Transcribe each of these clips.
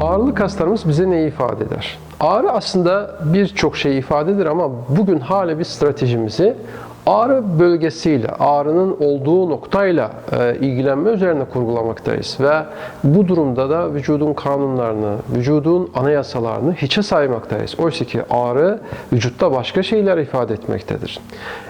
Ağrılı kaslarımız bize neyi ifade eder? Ağrı aslında birçok şey ifade eder ama bugün hala bir stratejimizi ağrı bölgesiyle, ağrının olduğu noktayla e, ilgilenme üzerine kurgulamaktayız. Ve bu durumda da vücudun kanunlarını, vücudun anayasalarını hiçe saymaktayız. Oysa ki ağrı vücutta başka şeyler ifade etmektedir.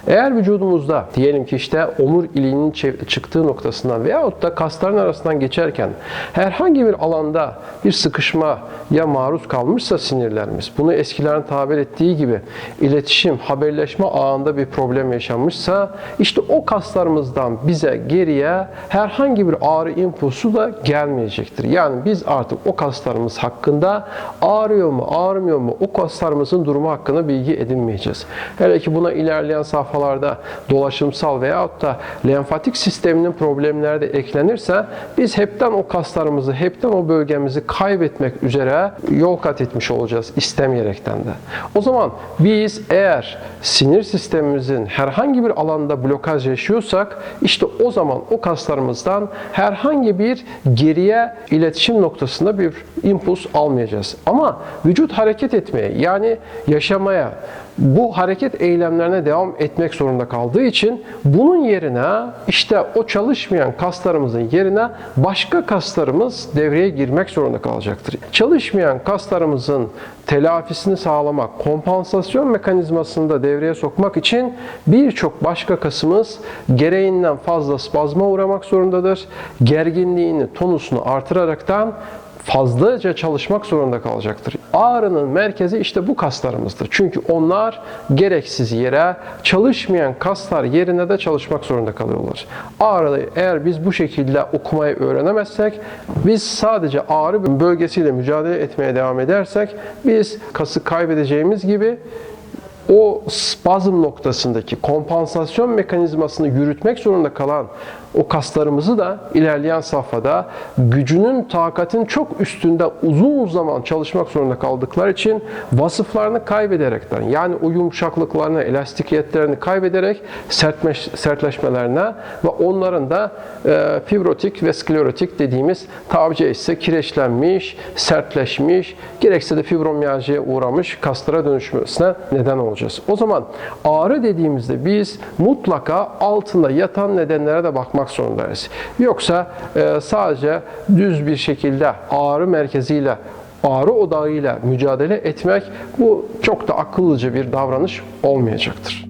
Eğer vücudumuzda diyelim ki işte omur iliğinin çıktığı noktasından veyahut da kasların arasından geçerken herhangi bir alanda bir sıkışma ya maruz kalmışsa sinirlerimiz, bunu eskilerin tabir ettiği gibi iletişim, haberleşme ağında bir problem yaşanmışsa işte o kaslarımızdan bize geriye herhangi bir ağrı impulsu da gelmeyecektir. Yani biz artık o kaslarımız hakkında ağrıyor mu, ağrımıyor mu o kaslarımızın durumu hakkında bilgi edinmeyeceğiz. Hele ki buna ilerleyen safhalarda dolaşımsal veyahut da lenfatik sisteminin problemleri de eklenirse biz hepten o kaslarımızı, hepten o bölgemizi kaybetmek üzere yol kat etmiş olacağız istemeyerekten de. O zaman biz eğer sinir sistemimizin herhangi bir alanda blokaj yaşıyorsak işte o zaman o kaslarımızdan herhangi bir geriye iletişim noktasında bir impuls almayacağız. Ama vücut hareket etmeye yani yaşamaya bu hareket eylemlerine devam etmek zorunda kaldığı için bunun yerine işte o çalışmayan kaslarımızın yerine başka kaslarımız devreye girmek zorunda kalacaktır. Çalışmayan kaslarımızın telafisini sağlamak, kompansasyon mekanizmasını da devreye sokmak için birçok başka kasımız gereğinden fazla spazma uğramak zorundadır. Gerginliğini, tonusunu artıraraktan fazlaca çalışmak zorunda kalacaktır. Ağrının merkezi işte bu kaslarımızdır. Çünkü onlar gereksiz yere çalışmayan kaslar yerine de çalışmak zorunda kalıyorlar. Ağrıyı eğer biz bu şekilde okumayı öğrenemezsek, biz sadece ağrı bölgesiyle mücadele etmeye devam edersek, biz kası kaybedeceğimiz gibi o spazm noktasındaki kompansasyon mekanizmasını yürütmek zorunda kalan o kaslarımızı da ilerleyen safhada gücünün takatin çok üstünde uzun zaman çalışmak zorunda kaldıkları için vasıflarını kaybederekten yani o yumuşaklıklarını, elastikiyetlerini kaybederek sertleş, sertleşmelerine ve onların da e, fibrotik ve sklerotik dediğimiz tabiri caizse kireçlenmiş, sertleşmiş, gerekse de fibromiyaljiye uğramış kaslara dönüşmesine neden olacağız. O zaman ağrı dediğimizde biz mutlaka altında yatan nedenlere de bakmak zorundayız. Yoksa e, sadece düz bir şekilde ağrı merkeziyle ağrı odağıyla mücadele etmek bu çok da akıllıca bir davranış olmayacaktır.